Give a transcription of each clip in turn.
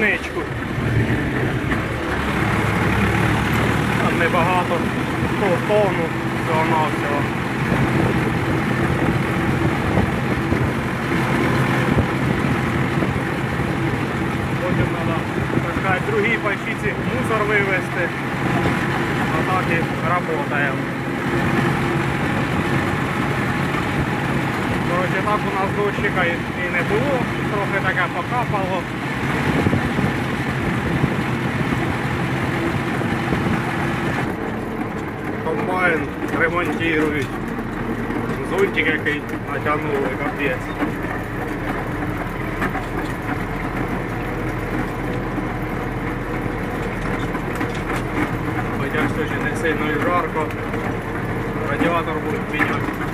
пшеничку. Там небагато то- тонну всього навсього. Потім треба, так сказати, другій мусор вивезти. А так і працюємо. Коротше, так у нас дощика і не було, трохи таке покапало. Комбайн ремонтують. Зонтик який натягнули, капець. Хоча сьогодні не сильно і жарко. Радіатор будуть міняти.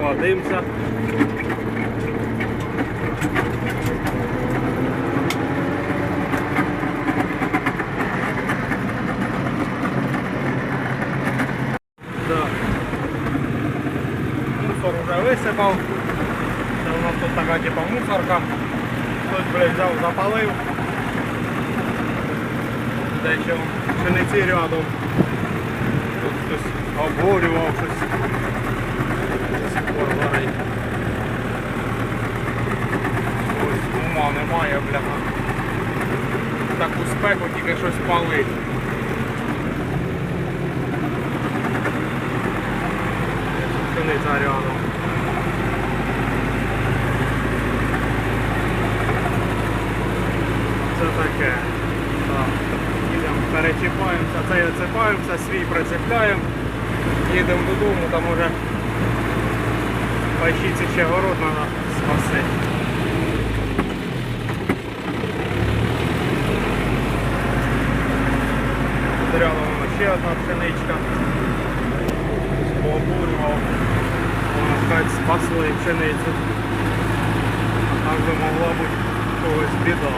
Покладимося. Мусор уже висипав. Це у нас тут така типа мусорка. Хтось, блядь, взяв, запалив. Дещо пшениці рядом. Тут хтось обгорював щось. До сих пор горить. Ось ума немає, бляха. Таку спеку тільки щось палить. Пшениця рядом. Це таке. Так. Їдемо, перечіпаємося, цей оцепаємося, свій прицепляємо. Їдемо додому, там уже пайщиці ще город треба спасити. Рядом воно ще одна пшеничка. Пообурював. Сказати, спасли пшеницю. А так би могла бути когось біда.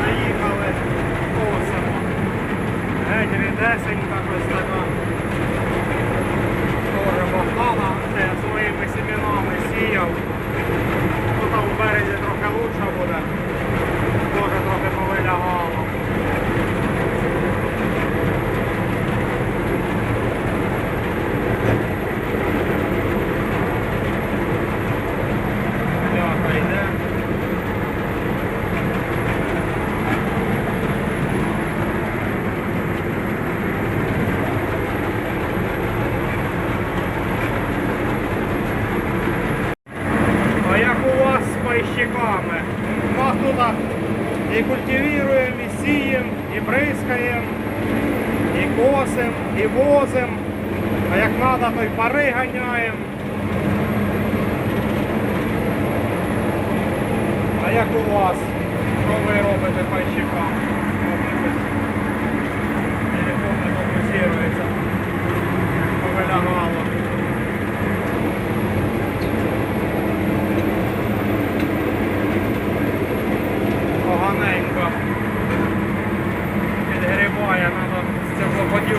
Наїхали, косимо. Геть рідесенька ось така. Тоже своїми сімінами сіяв. Там в березі трохи лучше буде. Тоже трохи повилягало. Ляха йде. А як у вас з пайщиками? Тут і культивуємо, і сіємо, і бризкаємо, і косимо, і возимо. А як треба, то й пари ганяємо. А як у вас? Що ви робите пайщикам? Телефон не фокусується. Повилягало. З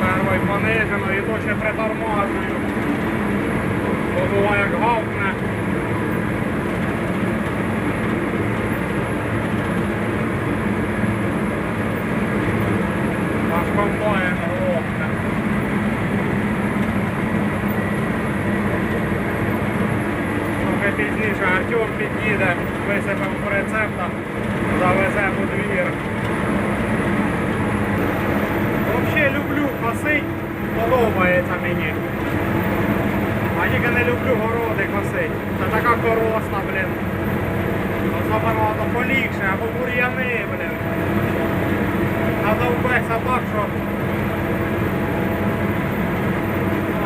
Первий понижено і ще притормажую. Бо буває як гавкне. Аж комбайн глохне. Трохи пізніше Артем під'їде, висипемо по рецептах, завеземо у двір. Взагалі люблю косить, подобається мені. А тільки не люблю городи косить. Це така коросна, блін. Особливо то полігше, або бур'яни, блін. Так, що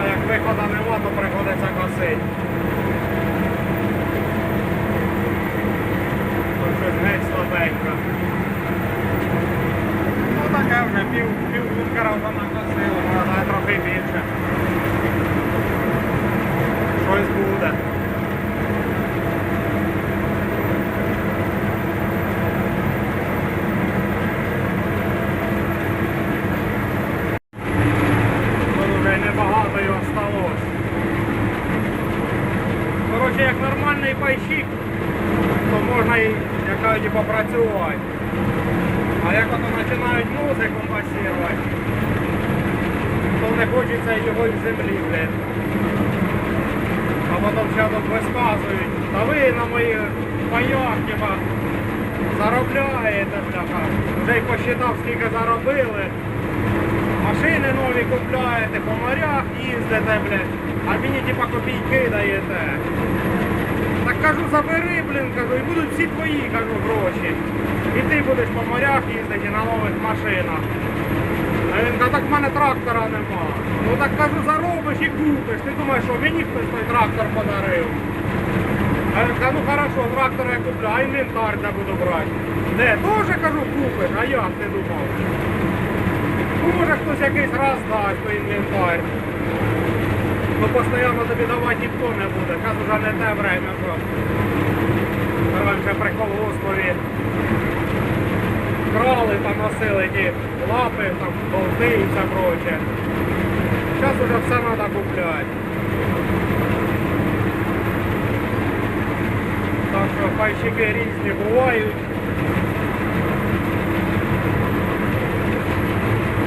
а як виходу нема, то приходиться косить. То щось геть слабенько. Ну таке вже Я кажу, попрацювати. А як ото починають музику масувати, то не хочеться його із землі, блядь. А потім ще висказують. Та ви на моїх паях, типа, заробляєте, бляха. Вже й посчитав, скільки заробили. Машини нові купляєте, по морях їздите, блядь. А мені типа копійки даєте. Кажу, забери, блін, кажу, і будуть всі твої, кажу, гроші. І ти будеш по морях їздити на нових машинах. А він каже, так в мене трактора нема. Ну так кажу, заробиш і купиш. Ти думаєш, що мені хтось той трактор подарив? А він каже, ну хорошо, трактор я куплю, а інвентар де буду брати. Де, теж кажу, купиш, а як ти думав? Може хтось якийсь раз дасть той інвентар. Ну постійно тобі давати ніхто не буде. Зараз вже не те время, що раніше при колгоспові крали там носили ті лапи, там болти і все проче. Зараз вже все треба купляти. Так що пайщики різні бувають.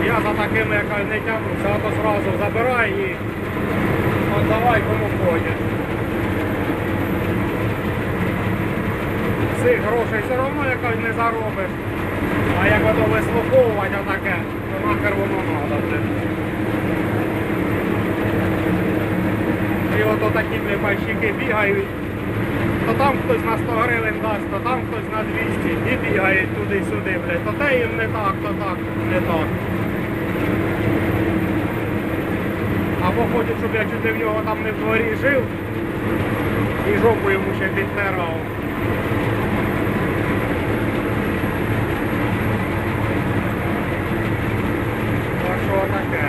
Я за такими, яка не тягнуся, а то зразу забирай і віддавай кому хочеш. Цих грошей все одно якось не заробиш. А як ото вислуховувати отаке, то нахер воно треба. І ото такі пайщики бігають. То там хтось на 100 гривень дасть, то там хтось на 200 і бігають туди-сюди, блядь. То те їм не так, то так, не так. Або хочуть, щоб я чути в його там не в дворі жив і жопу йому ще підтирав. Так що таке.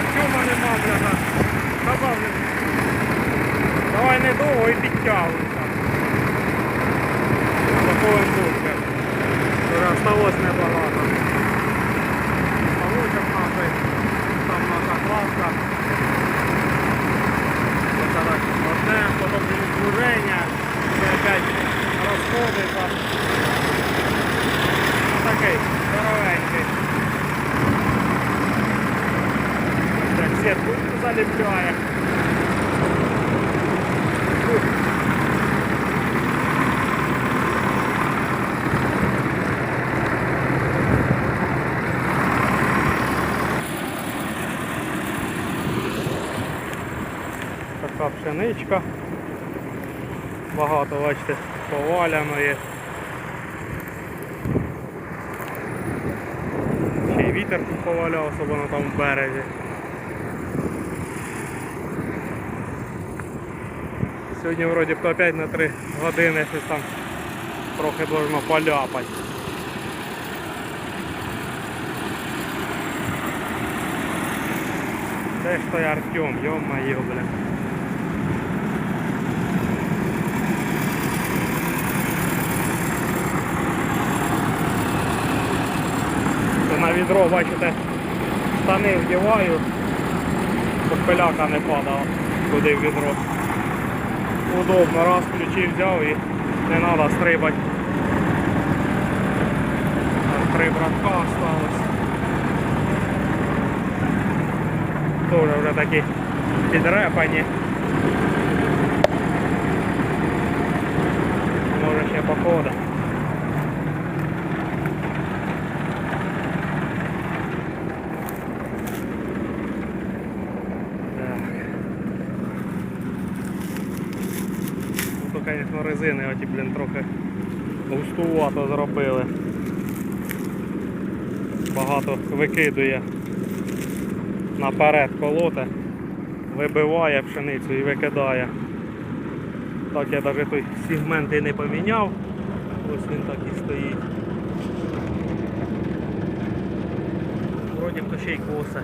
Артема нема, бляха. Казав, не- давай недовго і підтягуйся. Такого бути. Вже осталось небагато. Ставочок нашої, там наша класка. Оце так одне, потім служення, це опять розходиться. Такий здоровенький. Так, сітку заліпляє. Фух. Така пшеничка. Багато, бачите, поваляної. Ще й вітер тут поваляв, особливо там в березі. Сьогодні вроді б опять на 3 години щось там трохи должно поляпати. Де ж той Артем, йо-моє, бля. Відро, бачите, штани вдіваю, щоб пиляка не падала туди в відро. Удобно, раз ключі взяв і не треба стрибати. Три братка осталось. Тоже вже такі підрепані. Може ще похода. Так. Ну, резини оті, блін, трохи густувато зробили. Багато викидує наперед колоте, вибиває пшеницю і викидає. Так я навіть той сегмент і не поміняв. Ось він так і стоїть. Вроді то ще й косе.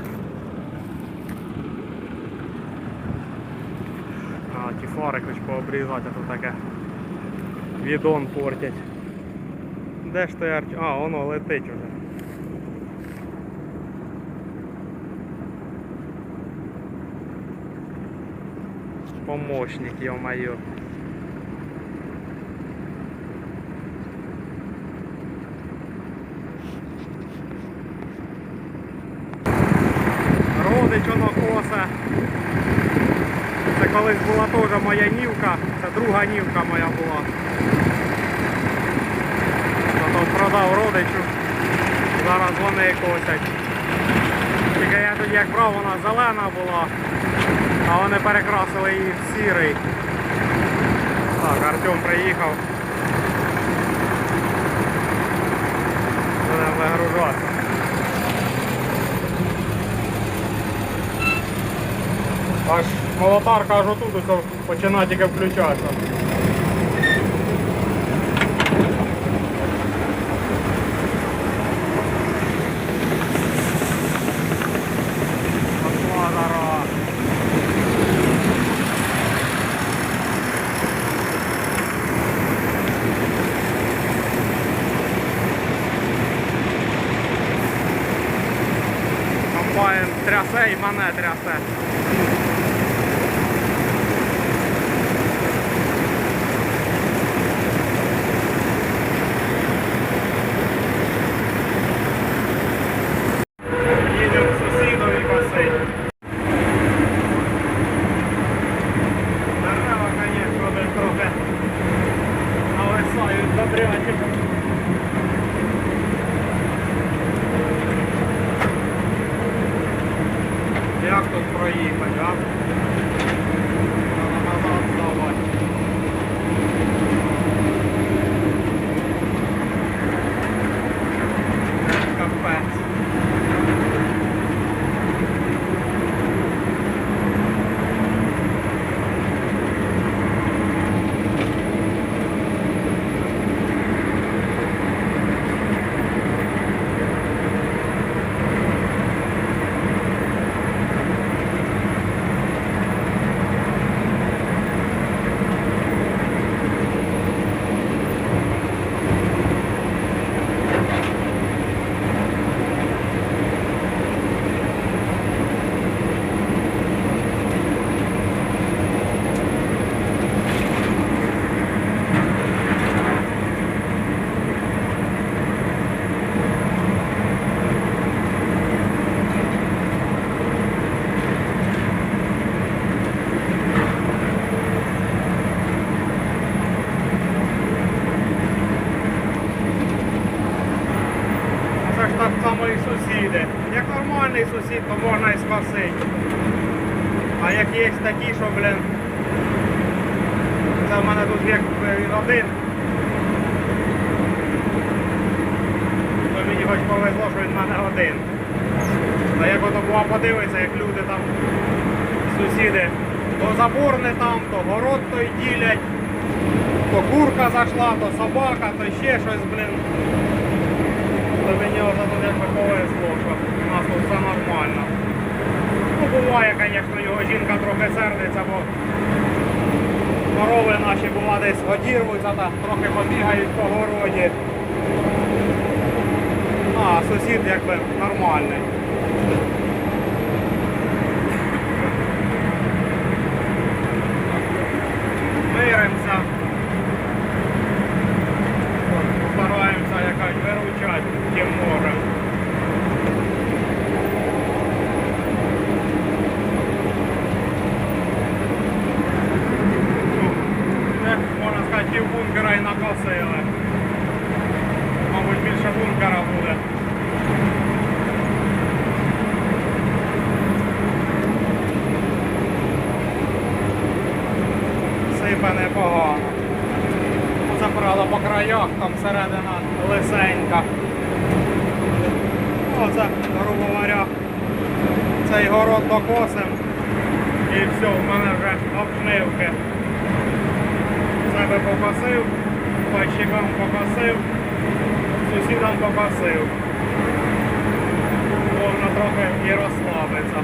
А, ті фари хоч пообрізати, а то таке відон портять. Де ж той арч? А, воно летить уже. Помощник, ё-моё. колись була теж моя нівка, це друга нівка моя була. Потім продав родичу. Зараз вони косять. Тільки я тоді як брав, вона зелена була, а вони перекрасили її в сірий. Так, Артем приїхав. Будемо вигружатися. Аж молотарка аж отут ось починає тільки включатися. Пошла жара. Комбайн трясе і мене трясе. То забор не там, то город той ділять, то курка зайшла, то собака, то ще щось, блін. То мені вже якби повезло, що у нас тут все нормально. Ну, буває, звісно, його жінка трохи сердиться, бо корови наші була десь одірвуться, та трохи побігають по городі. А сусід якби нормальний. clearance. Сусідам покосив. Можна трохи і розслабитися.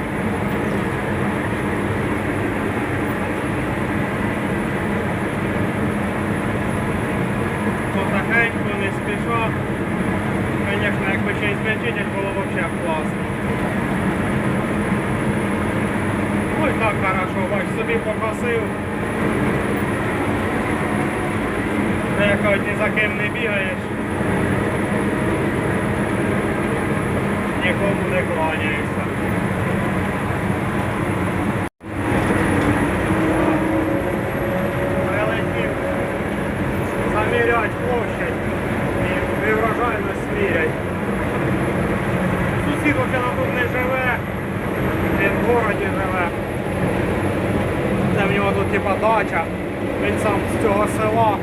Потихеньку, не спіша. Звісно, якби ще й зменшитель було взагалі класно. Ой, так хорошо, бач, собі покосив. Ти як ні за ким не бігаєш. Нікому не кланяюся. Прилетів замірять площадь і неврожайність смірять. Сусід вона тут не живе, він в городі живе. Це в нього тут типа дача, він сам з цього села.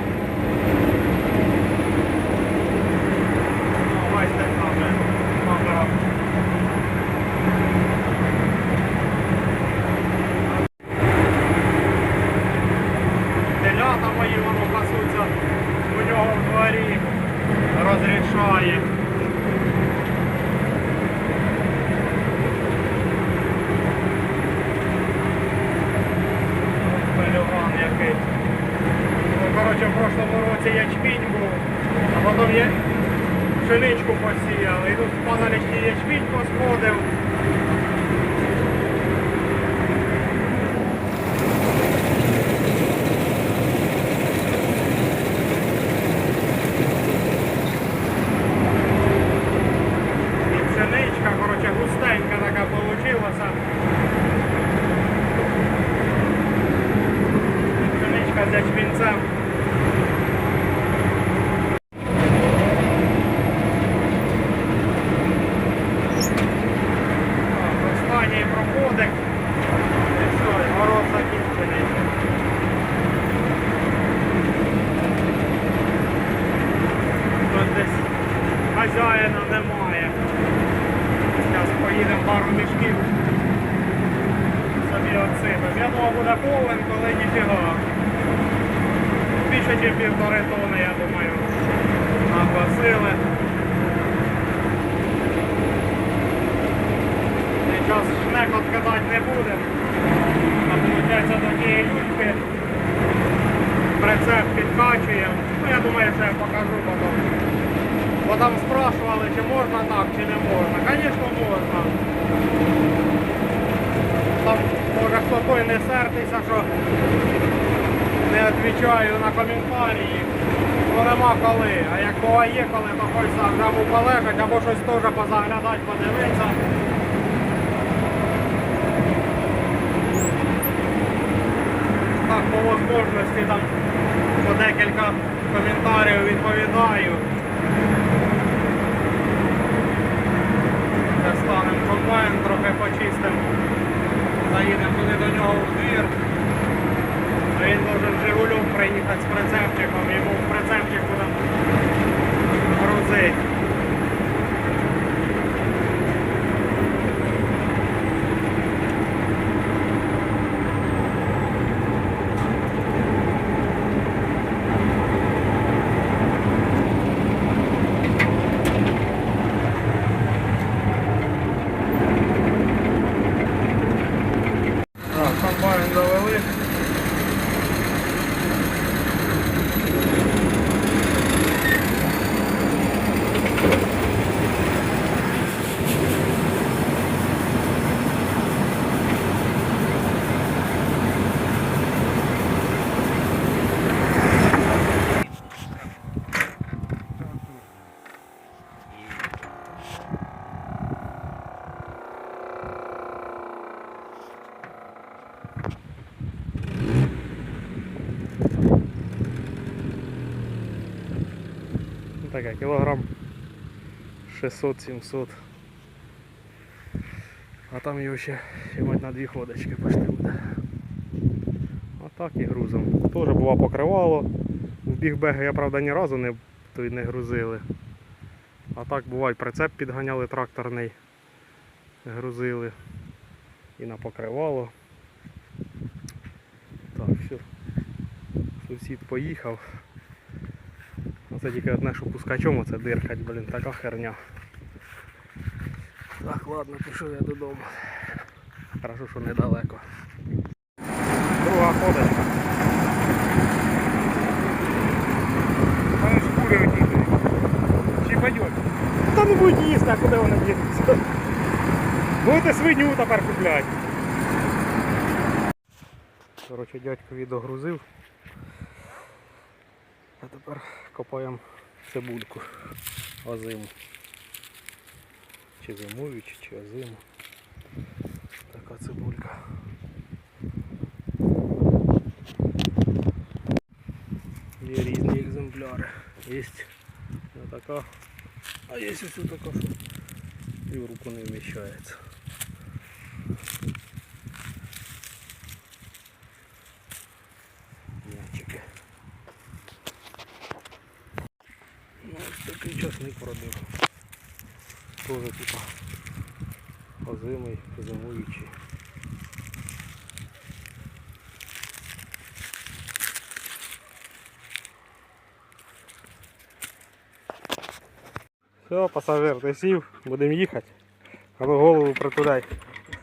Який. Ну, коротше, в прошлому році ячмінь був, а потім я пшеничку посіяли. І тут паналічний ячмінь посходив. І пшеничка, коротше, густенька така получилася. Пшеничка з ячмінцем. Так, Останній проходик. І все, і город закінчений. Тут десь хазяїна немає. Зараз поїдемо пару мішків. Собі оцими. Я думав буде повен, коли ніфіга. Більше ніж півтори тони, я думаю, нагласили. Зараз шнек откидати не будемо. А виходить до тієї люльки. Прицеп підкачуємо. Ну я думаю, що я покажу потім. Бо там спрашували, чи можна так, чи не можна. Звісно, можна. Там може хто той не сертися, що не відповідаю на коментарі. Ну нема коли. А як буває коли, то хоч сам або полежать, або щось теж позаглядати, подивитися. Так, по можливості там по декілька коментарів відповідаю. Зараз станемо комбайн, трохи почистимо. Заїдемо туди до нього в двір. Він може Жигулю приїхати з прицепчиком, йому в прицепчику там грузити. Так, комбайн довели. Ну, Таке, кілограм 600-700. А там його ще, мать на дві ходочки пошли буде. А так і грузом. Теж була покривало. В бігбеги я правда ні разу не, той не грузили. А так буває прицеп підганяли тракторний, грузили і на покривало. Так, все. Сусід поїхав. Оце тільки одне, що пускачом оце диркать, блін, така херня. Так, ладно, пішов я додому. Хорошо, що недалеко. Друга ходочка. Вони шкури оділи. Чи пойдет? Та не будуть їсти, а куди вони дінуться? Будете свиню тепер купляти. Коротше, дядькові догрузив. А тепер копаємо цибульку озиму. Чи зимуючу, чи озиму. Така цибулька. Є різні екземпляри. екземпляри. Є така, а є ось така, що і в руку не вміщається. Тоже типа озимий, зимуючий. Все, пасажир, ти сів, будемо їхати. А ну голову притуляй.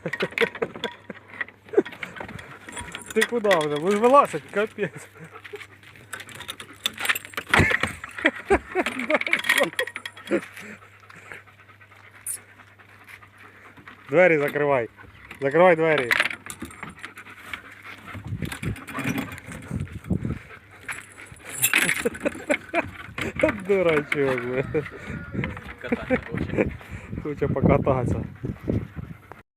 Ти куди вже? Будеш вилазить, капець. Двері закривай. Закривай двері. Дурачок. Катання хоче. Хоче покататися.